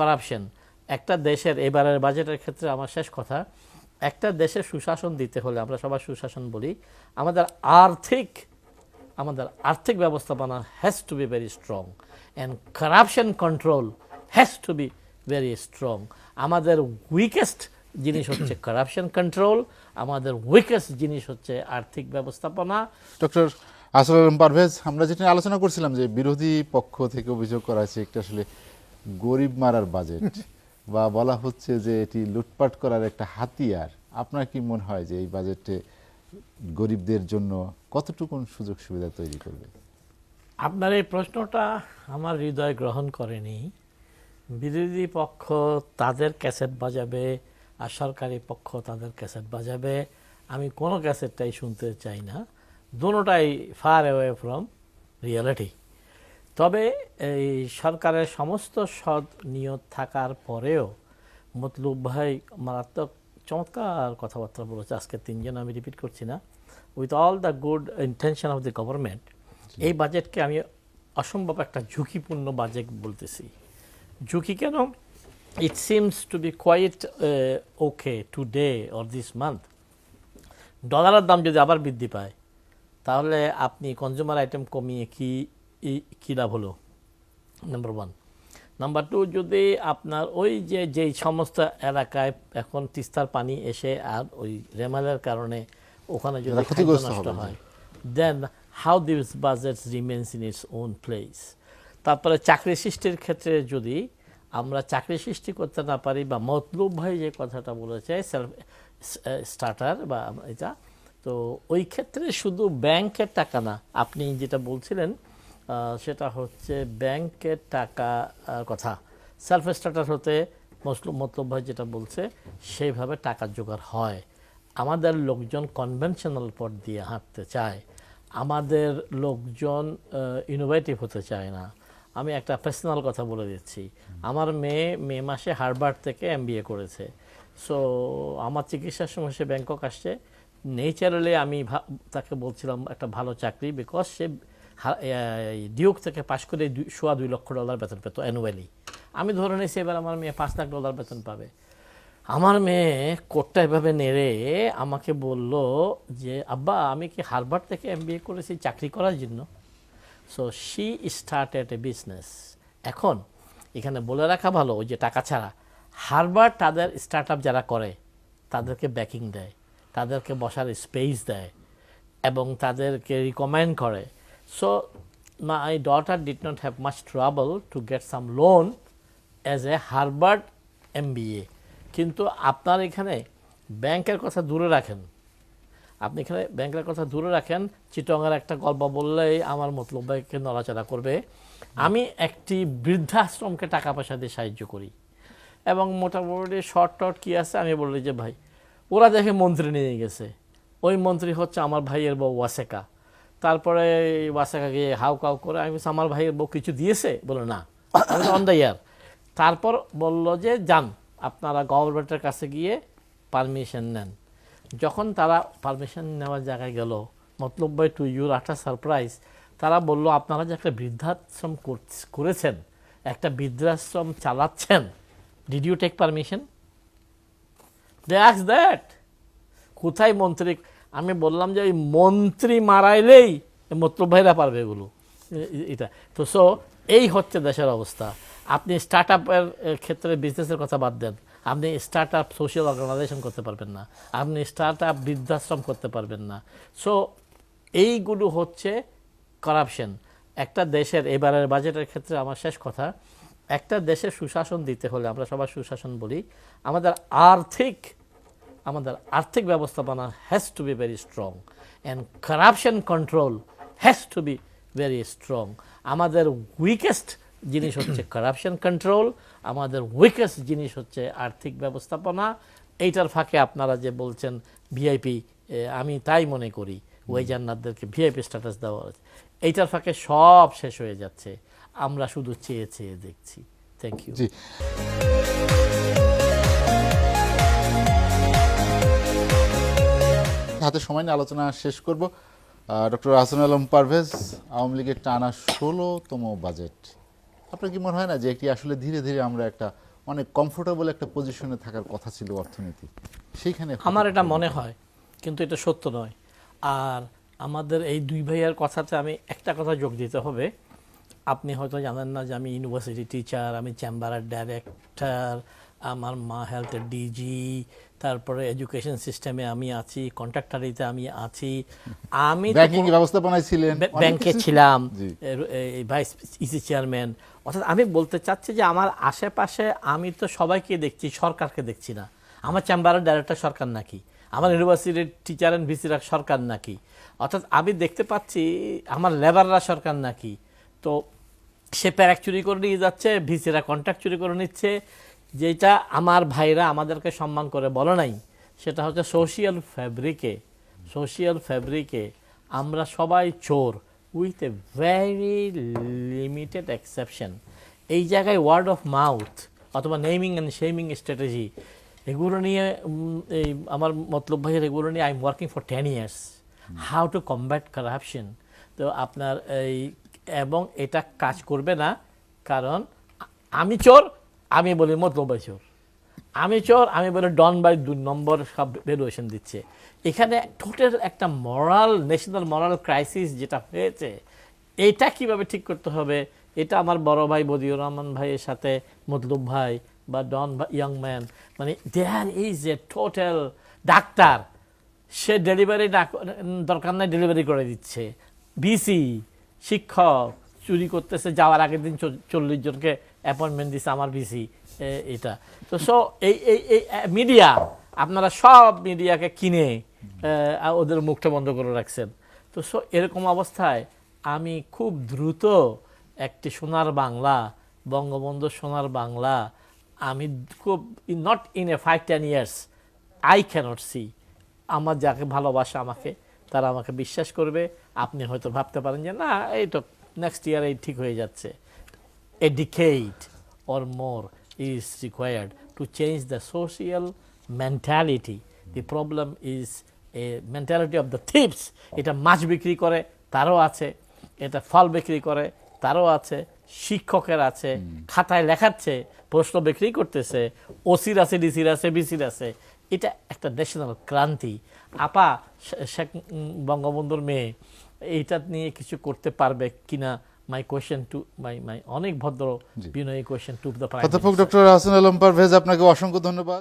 Corruption একটা দেশের, এবারের বাজেটের ক্ষেত্রে আমার শেষ কথা, একটা দেশের সুশাসন দিতে হলে, আমরা সবাই সুশাসন বলি, আমাদের আর্থিক আমাদের আর্থিক ব্যবস্থাপনা has to be very strong and corruption control has to be very strong আমাদের উইকেস্ট জিনিস হচ্ছে কারাপশন কন্ট্রোল আমাদের উইকেস্ট জিনিস হচ্ছে আর্থিক ব্যবস্থাপনা। ডক্টর আসল পারভেজ, আমরা যেটা আলোচনা করছিলাম যে বিরোধী পক্ষ থেকে অভিযোগ করা হয়েছে, একটা আসলে গরিব মারার বাজেট বা বলা হচ্ছে যে এটি লুটপাট করার একটা হাতিয়ার। আপনার কি মনে হয় যে এই বাজেটে গরিবদের জন্য কতটুকুন সুযোগ সুবিধা তৈরি করবে? আপনার এই প্রশ্নটা আমার হৃদয় গ্রহণ করেনি। বিরোধী পক্ষ তাদের ক্যাসেট বাজাবে আর সরকারি পক্ষ তাদের ক্যাসেট বাজাবে। আমি কোনো ক্যাসেটটাই শুনতে চাই না। দুটোটাই ফার অ্যাওয়ে ফ্রম রিয়েলিটি তবে এই সরকারের সমস্ত সৎ নিয়ত থাকার পরেও মতলুব ভাই মারাত্মক চমৎকার কথাবার্তা বলেছে। আজকে তিনজন আমি রিপিট করছি না। With all the good intention of the government এই বাজেটকে আমি অসম্ভব একটা ঝুঁকিপূর্ণ বাজেট বলতেছি। ঝুঁকি কেন? It seems to be quite okay today or this month ডলারের দাম যদি আবার বৃদ্ধি পায় তাহলে আপনি কনজিউমার আইটেম কমিয়ে কি কি লাভ হলো? নাম্বার ওয়ান নাম্বার টু যদি আপনার ওই যে যেই সমস্ত এলাকায় এখন তিস্তার পানি এসে আর ওই রেমালের কারণে ওখানে যদি ক্ষতিগ্রস্ত নষ্ট হয় then how this budget remains in its own place তারপরে চাকরি সৃষ্টির ক্ষেত্রে যদি আমরা চাকরি সৃষ্টি করতে না পারি বা মতলুব ভাই যে কথাটা বলেছে সেলফ স্টার্টার বা এটা তো ওই ক্ষেত্রে শুধু ব্যাংকের টাকা না আপনি যেটা বলছিলেন সেটা হচ্ছে ব্যাংকের টাকা কথা। সেলফ স্টার্টার হতে মসলুম মতলব ভাই যেটা বলছে, সেইভাবে টাকা জোগাড় হয়। আমাদের লোকজন কনভেনশনাল পথ দিয়ে হাঁটতে চায়। আমাদের লোকজন ইনোভেটিভ হতে চায় না। আমি একটা পার্সোনাল কথা বলে দিচ্ছি। আমার মেয়ে মে মাসে হার্ভার্ড থেকে এমবিএ করেছে। সো আমার চিকিৎসার সময় সে ব্যাংকক আসছে। নেচারালি আমি তাকে বলছিলাম একটা ভালো চাকরি বিকজ সে ডিউক থেকে পাশ করে সোয়া দুই লক্ষ ডলার বেতন পেত অ্যানুয়ালি আমি ধরে নিয়েছি, এবার আমার মেয়ে পাঁচ লাখ ডলার বেতন পাবে। আমার মেয়ে কোটটা এভাবে নেড়ে আমাকে বলল যে, আব্বা, আমি কি হারভার্ড থেকে এমবিএ করেছি, চাকরি করার জন্য? So she started a business এখন, এখানে বলে রাখা ভালো, ওই যে টাকা ছাড়া। হারভার্ড তাদের স্টার্ট যারা করে, তাদেরকে ব্যাকিং দেয়, তাদেরকে বসার স্পেস দেয় এবং তাদেরকে রিকমেন্ড করে। So my daughter did not have much trouble to get some loan as a Harvard MBA কিন্তু আপনার এখানে ব্যাংকের কথা দূরে রাখেন। আপনি এখানে ব্যাংকের কথা দূরে রাখেন, চিটংয়ের একটা গল্প বললেই আমার মতলব ভাইকে নড়াচড়া করবে। আমি একটি বৃদ্ধাশ্রমকে টাকা পয়সা দিয়ে সাহায্য করি। এবং মোটামুটি শর্ট টট কী আছে আমি বললি যে, ভাই, ওরা দেখে মন্ত্রী নিয়ে গেছে। ওই মন্ত্রী হচ্ছে আমার ভাইয়ের বউ ওয়াসেকা। তারপরে গিয়ে হাউ কাউ করে, আমি আমার ভাইয়ের বউ কিছু দিয়েছে? বলে, না। অন দ্য ইয়ার তারপর বলল যে, যান, আপনারা গভর্নমেন্টের কাছে গিয়ে পারমিশন নেন। যখন তারা পারমিশন নেওয়ার জায়গায় গেল, Matlab by to your utter surprise তারা বলল, আপনারা যে একটা বৃদ্ধাশ্রম করছ- করেছেন, একটা বৃদ্ধাশ্রম চালাচ্ছেন did you take permission they আক্স that কোথায় মন্ত্রী আমি বললাম যে ওই মন্ত্রী মারাইলেই মতলব ভাইরা পারবে এগুলো। এটা। তো সো, এই হচ্ছে দেশের অবস্থা। আপনি স্টার্ট আপের ক্ষেত্রে বিজনেসের কথা বাদ দেন। আপনি স্টার্ট আপ সোশ্যাল অর্গানাইজেশন করতে পারবেন না। আপনি স্টার্ট আপ বৃদ্ধাশ্রম করতে পারবেন না। সো, এইগুলো হচ্ছে করাপশন একটা দেশের, এবারের বাজেটের ক্ষেত্রে আমার শেষ কথা। একটা দেশের সুশাসন দিতে হলে, আমরা সবার সুশাসন বলি, আমাদের আর্থিক আমাদের আর্থিক ব্যবস্থাপনা has to be very strong and corruption control has to be very strong আমাদের উইকেস্ট জিনিস হচ্ছে কারাপশন কন্ট্রোল আমাদের উইকেস্ট জিনিস হচ্ছে আর্থিক ব্যবস্থাপনা। এইটার ফাঁকে আপনারা যে বলছেন ভিআইপি আমি তাই মনে করি, ওই জান্নাতদেরকে ভিআইপি স্ট্যাটাস দেওয়া হয়েছে। এইটার ফাঁকে সব শেষ হয়ে যাচ্ছে। আমরা শুধু চেয়ে চেয়ে দেখছি। থ্যাংক ইউ হাতে সময় নিয়ে আলোচনা শেষ করব। ডক্টর হাসান আলম পারভেজ, আওয়ামী লীগের টানা ষোলোতম বাজেট। আপনার কি মনে হয় না যে একটি আসলে ধীরে ধীরে আমরা একটা অনেক কমফোর্টেবল একটা পজিশনে থাকার কথা ছিল অর্থনীতি? সেইখানে আমার এটা মনে হয়, কিন্তু এটা সত্য নয়। আর আমাদের এই দুই ভাইয়ার কথাতে আমি একটা কথা যোগ দিতে হবে। আপনি হয়তো জানেন না যে আমি ইউনিভার্সিটি টিচার আমি চেম্বারের ডাইরেক্টর আমার মা হেলথ ডিজি তারপরে এডুকেশন সিস্টেমে আমি আছি কন্ট্রাক্টারিতে আমি আছি। আমি ব্যাংকিং ব্যবস্থাপনায় ছিলেন ব্যাংকে ছিলাম। ভাইস ইসি চেয়ারম্যান অর্থাৎ আমি বলতে চাচ্ছি যে আমার আশেপাশে আমি তো সবাইকে দেখছি সরকারকে দেখছি না। আমার চেম্বারের ডাইরেক্টর সরকার নাকি? আমার ইউনিভার্সিটির টিচার অ্যান্ড ভিসিরা সরকার নাকি? অর্থাৎ আমি দেখতে পাচ্ছি আমার লেবাররা সরকার নাকি? তো সে প্যারাক চুরি করে নিয়ে যাচ্ছে ভিসিরা কন্ট্রাক্ট চুরি করে নিচ্ছে। যেটা আমার ভাইরা আমাদেরকে সম্মান করে বলে নাই, সেটা হচ্ছে সোশিয়াল ফ্যাব্রিকে সোশিয়াল ফ্যাব্রিকে আমরা সবাই চোর with a very limited exception এই জায়গায় ওয়ার্ড অফ মাউথ অথবা নেমিং অ্যান্ড শেমিং স্ট্র্যাটেজি এগুলো নিয়ে এই আমার মতলব ভাইয়ের এগুলো নিয়ে I am working for ten years how to combat corruption তো আপনার এই, এবং এটা কাজ করবে না, কারণ আমি চোর আমি বলি মতলবাই চোর আমি চোর, আমি বলে ডন বাই দুই নম্বর সব ভ্যালুয়েশন দিচ্ছে। এখানে টোটাল একটা মরাল ন্যাশনাল মরাল ক্রাইসিস যেটা হয়েছে এটা কীভাবে ঠিক করতে হবে? এটা আমার বড় ভাই বদিউর রহমান ভাইয়ের সাথে মতলুব ভাই বা ডন ইয়াং ম্যান মানে there is a total doctor, সে ডেলিভারি দরকার নাই ডেলিভারি করে দিচ্ছে। বিসি শিক্ষক, চুরি করতেছে, যাওয়ার আগের দিন চল্লিশ জনকে অ্যাপয়েন্টমেন্ট দিচ্ছে আমার বিসি এটা। তো সো এই এই এই মিডিয়া আপনারা সব মিডিয়াকে কিনে ওদের মুখটা বন্ধ করে রাখছেন। তো সো এরকম অবস্থায় আমি খুব দ্রুত একটি সোনার বাংলা বঙ্গবন্ধু সোনার বাংলা আমি খুব not in a five ten years I cannot see আমার যাকে ভালোবাসে আমাকে তারা আমাকে বিশ্বাস করবে। আপনি হয়তো ভাবতে পারেন যে না এই তো নেক্সট ইয়ার এই ঠিক হয়ে যাচ্ছে। A decade or more is required to change the social mentality. The problem is a mentality of the thieves. এটা মাছ বিক্রি করে, তারও আছে এটা ফল বিক্রি করে, তারও আছে শিক্ষকের আছে, খাতায় লেখাচ্ছে, প্রশ্ন বিক্রি করতেছে, ওসির আছে, ডিসির আছে, বিসির আছে এটা একটা ন্যাশনাল ক্রান্তি আপা শেখ বঙ্গবন্ধুর মেয়ে, এইটা নিয়ে কিছু করতে পারবে কিনা মাই কোয়েশ্চেন টু মাই মাই অনেক ভদ্র বিনয়ী কোয়েশ্চেন টু দ্য অধ্যাপক ডক্টর হাসান আলম পারভেজ আপনাকে অসংখ্য ধন্যবাদ।